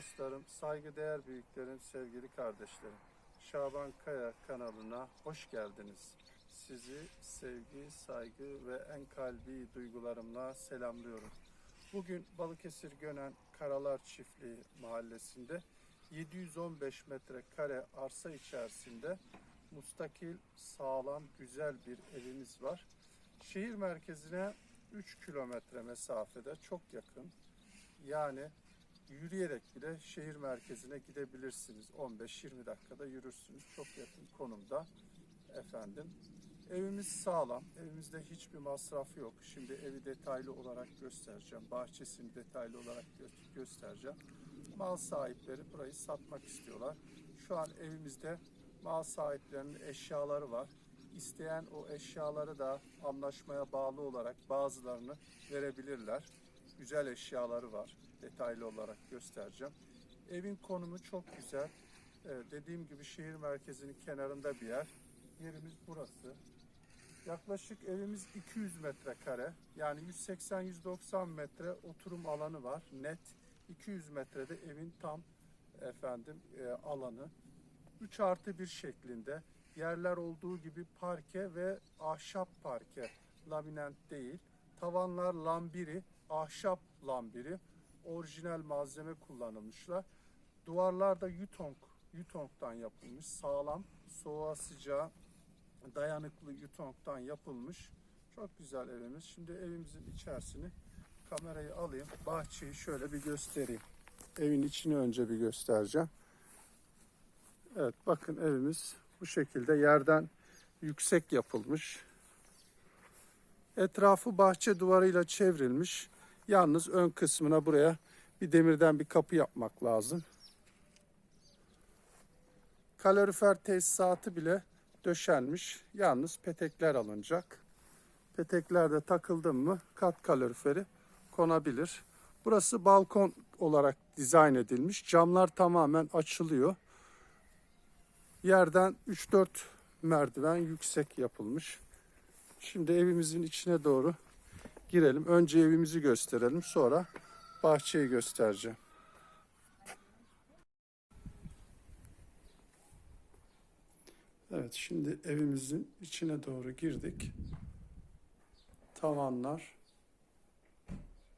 dostlarım, saygıdeğer büyüklerim, sevgili kardeşlerim. Şaban Kaya kanalına hoş geldiniz. Sizi sevgi, saygı ve en kalbi duygularımla selamlıyorum. Bugün Balıkesir Gönen Karalar Çiftliği mahallesinde 715 metrekare arsa içerisinde mustakil, sağlam, güzel bir evimiz var. Şehir merkezine 3 kilometre mesafede çok yakın. Yani yürüyerek bile şehir merkezine gidebilirsiniz. 15-20 dakikada yürürsünüz. Çok yakın konumda efendim. Evimiz sağlam. Evimizde hiçbir masraf yok. Şimdi evi detaylı olarak göstereceğim. Bahçesini detaylı olarak gö- göstereceğim. Mal sahipleri burayı satmak istiyorlar. Şu an evimizde mal sahiplerinin eşyaları var. İsteyen o eşyaları da anlaşmaya bağlı olarak bazılarını verebilirler. Güzel eşyaları var. Detaylı olarak göstereceğim. Evin konumu çok güzel. Ee, dediğim gibi şehir merkezinin kenarında bir yer. Yerimiz burası. Yaklaşık evimiz 200 metrekare. Yani 180-190 metre oturum alanı var. Net 200 metrede evin tam efendim e, alanı. 3 artı 1 şeklinde. Yerler olduğu gibi parke ve ahşap parke. Laminant değil. Tavanlar lambiri, ahşap lambiri. Orijinal malzeme kullanılmışlar. Duvarlar da yutong, yutongdan yapılmış. Sağlam, soğuğa sıcağa dayanıklı yutongdan yapılmış. Çok güzel evimiz. Şimdi evimizin içerisini kamerayı alayım. Bahçeyi şöyle bir göstereyim. Evin içini önce bir göstereceğim. Evet bakın evimiz bu şekilde yerden yüksek yapılmış. Etrafı bahçe duvarıyla çevrilmiş. Yalnız ön kısmına buraya bir demirden bir kapı yapmak lazım. Kalorifer tesisatı bile döşenmiş. Yalnız petekler alınacak. Petekler de takıldı mı kat kaloriferi konabilir. Burası balkon olarak dizayn edilmiş. Camlar tamamen açılıyor. Yerden 3-4 merdiven yüksek yapılmış. Şimdi evimizin içine doğru girelim. Önce evimizi gösterelim. Sonra bahçeyi göstereceğim. Evet şimdi evimizin içine doğru girdik. Tavanlar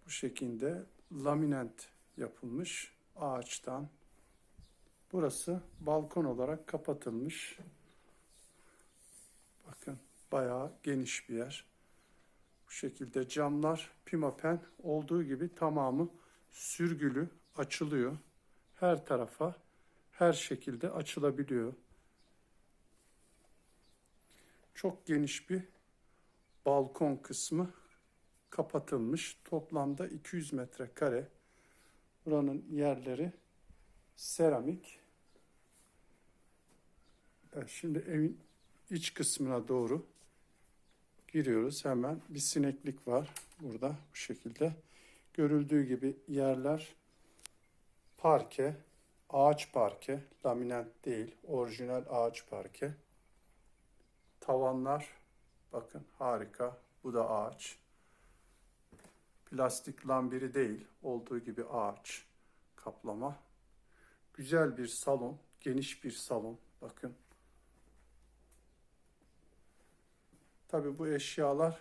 bu şekilde laminant yapılmış ağaçtan. Burası balkon olarak kapatılmış. Bakın bayağı geniş bir yer. Bu şekilde camlar pimapen olduğu gibi tamamı sürgülü açılıyor. Her tarafa her şekilde açılabiliyor. Çok geniş bir balkon kısmı kapatılmış. Toplamda 200 metrekare. Buranın yerleri seramik. Evet, şimdi evin iç kısmına doğru giriyoruz. Hemen bir sineklik var burada bu şekilde. Görüldüğü gibi yerler parke, ağaç parke, laminat değil, orijinal ağaç parke. Tavanlar bakın harika. Bu da ağaç. Plastik lambiri değil, olduğu gibi ağaç kaplama. Güzel bir salon, geniş bir salon. Bakın. Tabii bu eşyalar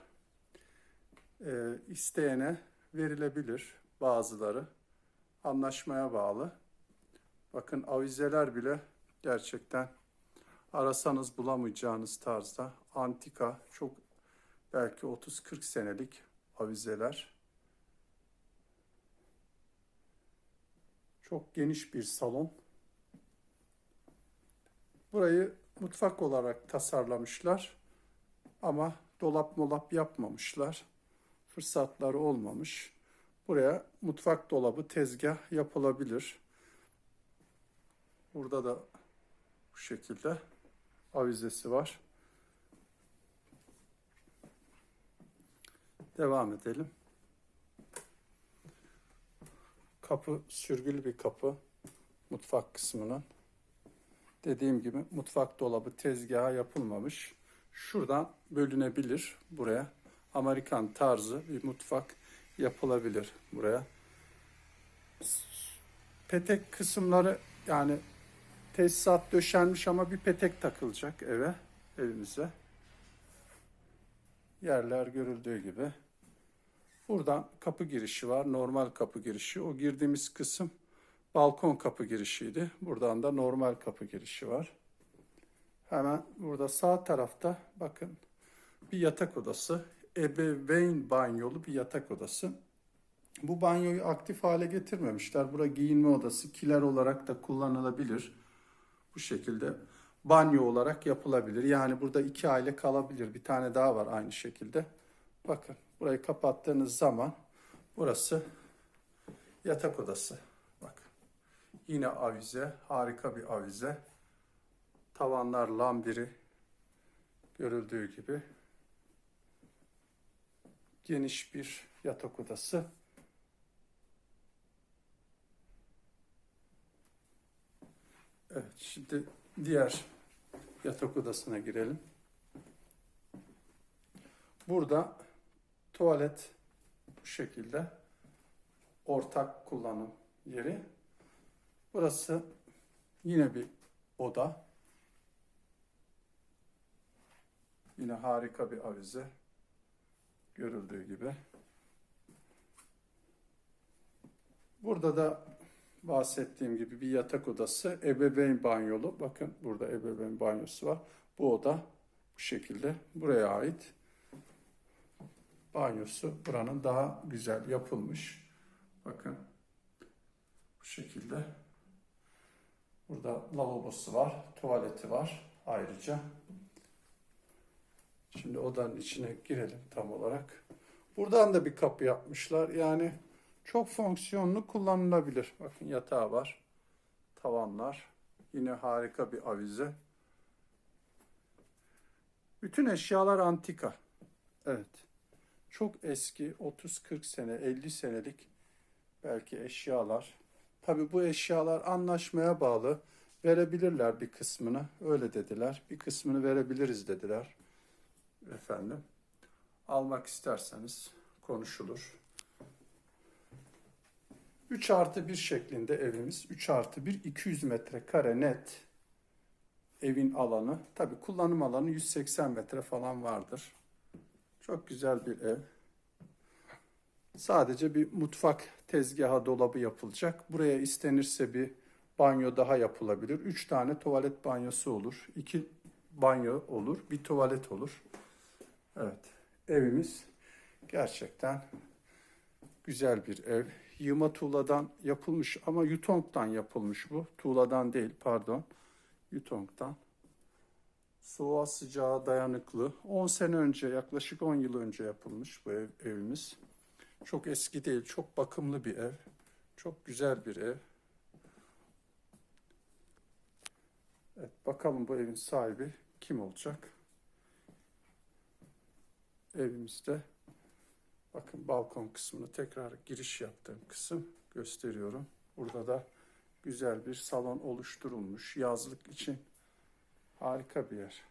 e, isteyene verilebilir bazıları. Anlaşmaya bağlı. Bakın avizeler bile gerçekten arasanız bulamayacağınız tarzda antika çok belki 30-40 senelik avizeler. Çok geniş bir salon. Burayı mutfak olarak tasarlamışlar. Ama dolap molap yapmamışlar. Fırsatları olmamış. Buraya mutfak dolabı tezgah yapılabilir. Burada da bu şekilde avizesi var. Devam edelim. Kapı sürgülü bir kapı mutfak kısmının. Dediğim gibi mutfak dolabı tezgaha yapılmamış. Şuradan bölünebilir buraya. Amerikan tarzı bir mutfak yapılabilir buraya. petek kısımları yani tesisat döşenmiş ama bir petek takılacak eve, evimize. Yerler görüldüğü gibi. Buradan kapı girişi var. Normal kapı girişi. O girdiğimiz kısım balkon kapı girişiydi. Buradan da normal kapı girişi var. Hemen burada sağ tarafta bakın bir yatak odası. Ebeveyn banyolu bir yatak odası. Bu banyoyu aktif hale getirmemişler. Bura giyinme odası, kiler olarak da kullanılabilir. Bu şekilde banyo olarak yapılabilir. Yani burada iki aile kalabilir. Bir tane daha var aynı şekilde. Bakın burayı kapattığınız zaman burası yatak odası. Bak. Yine avize, harika bir avize. Tavanlar lambiri görüldüğü gibi. Geniş bir yatak odası. Evet, şimdi diğer yatak odasına girelim. Burada tuvalet bu şekilde ortak kullanım yeri. Burası yine bir oda. Yine harika bir avize. Görüldüğü gibi. Burada da bahsettiğim gibi bir yatak odası, ebeveyn banyolu. Bakın burada ebeveyn banyosu var. Bu oda bu şekilde buraya ait. Banyosu buranın daha güzel yapılmış. Bakın bu şekilde. Burada lavabosu var, tuvaleti var ayrıca. Şimdi odanın içine girelim tam olarak. Buradan da bir kapı yapmışlar. Yani çok fonksiyonlu kullanılabilir. Bakın yatağı var. Tavanlar. Yine harika bir avize. Bütün eşyalar antika. Evet. Çok eski 30-40 sene, 50 senelik belki eşyalar. Tabii bu eşyalar anlaşmaya bağlı. Verebilirler bir kısmını. Öyle dediler. Bir kısmını verebiliriz dediler. Efendim. Almak isterseniz konuşulur. 3 artı 1 şeklinde evimiz. 3 artı 1 200 metrekare net evin alanı. Tabi kullanım alanı 180 metre falan vardır. Çok güzel bir ev. Sadece bir mutfak tezgahı dolabı yapılacak. Buraya istenirse bir banyo daha yapılabilir. 3 tane tuvalet banyosu olur. 2 banyo olur. Bir tuvalet olur. Evet. Evimiz gerçekten güzel bir ev. Yığma tuğladan yapılmış ama yutongdan yapılmış bu. Tuğladan değil pardon. Yutongdan. Soğuğa sıcağa dayanıklı. 10 sene önce yaklaşık 10 yıl önce yapılmış bu ev, evimiz. Çok eski değil, çok bakımlı bir ev. Çok güzel bir ev. Evet, bakalım bu evin sahibi kim olacak? Evimizde Bakın balkon kısmını tekrar giriş yaptığım kısım gösteriyorum. Burada da güzel bir salon oluşturulmuş. Yazlık için harika bir yer.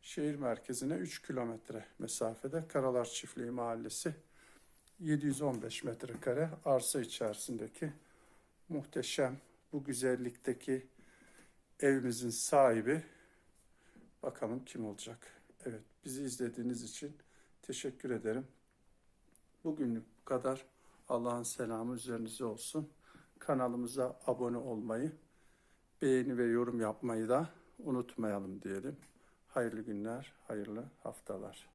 Şehir merkezine 3 kilometre mesafede Karalar Çiftliği Mahallesi 715 metrekare arsa içerisindeki muhteşem bu güzellikteki evimizin sahibi bakalım kim olacak. Evet bizi izlediğiniz için teşekkür ederim. Bugünlük bu kadar. Allah'ın selamı üzerinize olsun. Kanalımıza abone olmayı, beğeni ve yorum yapmayı da unutmayalım diyelim. Hayırlı günler, hayırlı haftalar.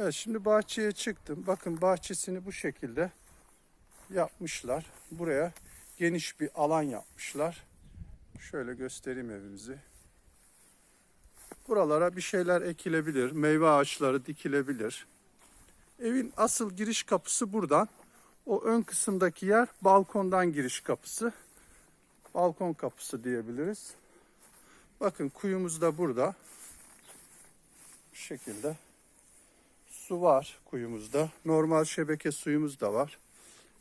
Evet şimdi bahçeye çıktım. Bakın bahçesini bu şekilde yapmışlar. Buraya geniş bir alan yapmışlar. Şöyle göstereyim evimizi. Buralara bir şeyler ekilebilir, meyve ağaçları dikilebilir. Evin asıl giriş kapısı buradan. O ön kısımdaki yer balkondan giriş kapısı. Balkon kapısı diyebiliriz. Bakın kuyumuz da burada. Bu şekilde. Su var kuyumuzda. Normal şebeke suyumuz da var.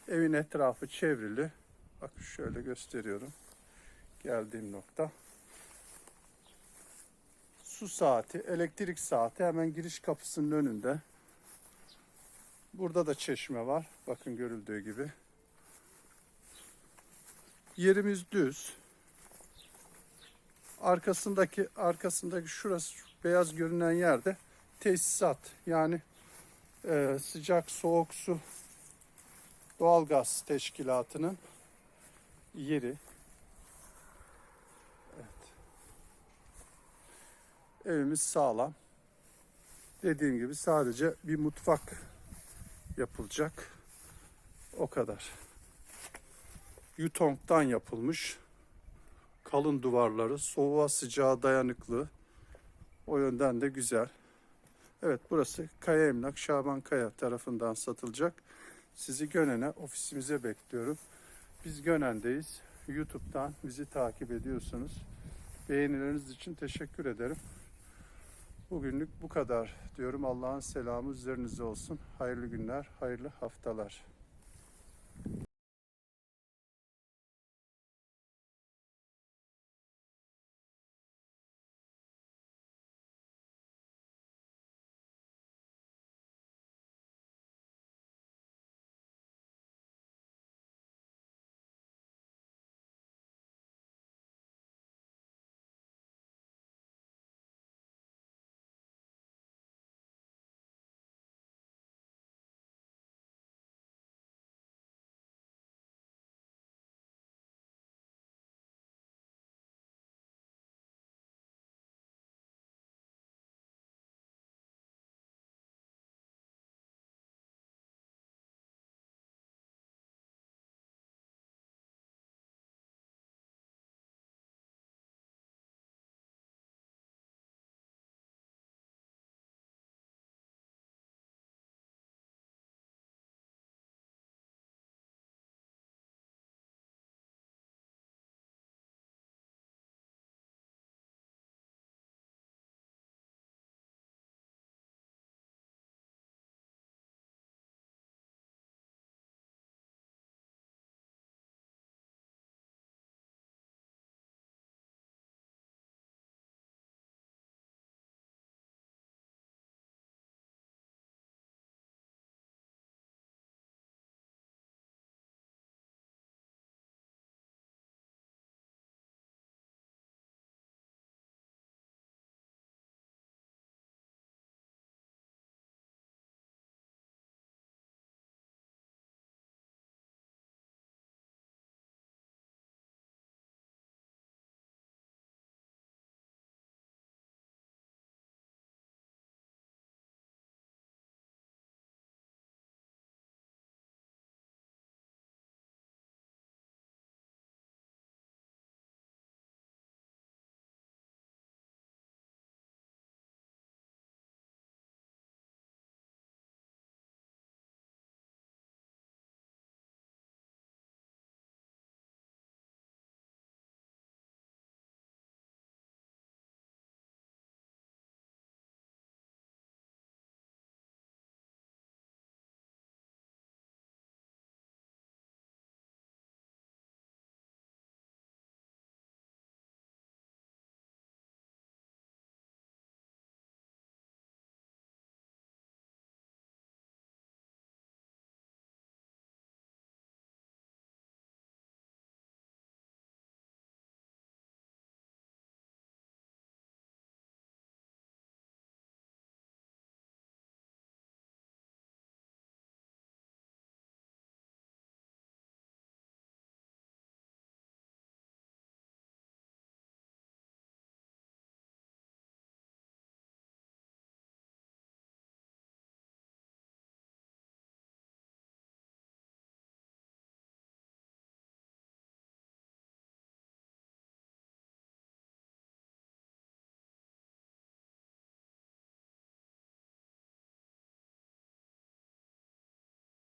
Evin etrafı çevrili. Bak şöyle gösteriyorum. Geldiğim nokta. Su saati, elektrik saati hemen giriş kapısının önünde. Burada da çeşme var. Bakın görüldüğü gibi. Yerimiz düz. Arkasındaki arkasındaki şurası şu beyaz görünen yerde tesisat yani e, sıcak soğuk su doğalgaz teşkilatının yeri. Evet. Evimiz sağlam. Dediğim gibi sadece bir mutfak yapılacak. O kadar. Yutong'dan yapılmış. Kalın duvarları, soğuğa sıcağa dayanıklı. O yönden de güzel. Evet burası Kaya Emlak Şaban Kaya tarafından satılacak. Sizi Gönen'e ofisimize bekliyorum. Biz Gönen'deyiz. YouTube'dan bizi takip ediyorsunuz. Beğenileriniz için teşekkür ederim. Bugünlük bu kadar diyorum. Allah'ın selamı üzerinize olsun. Hayırlı günler, hayırlı haftalar.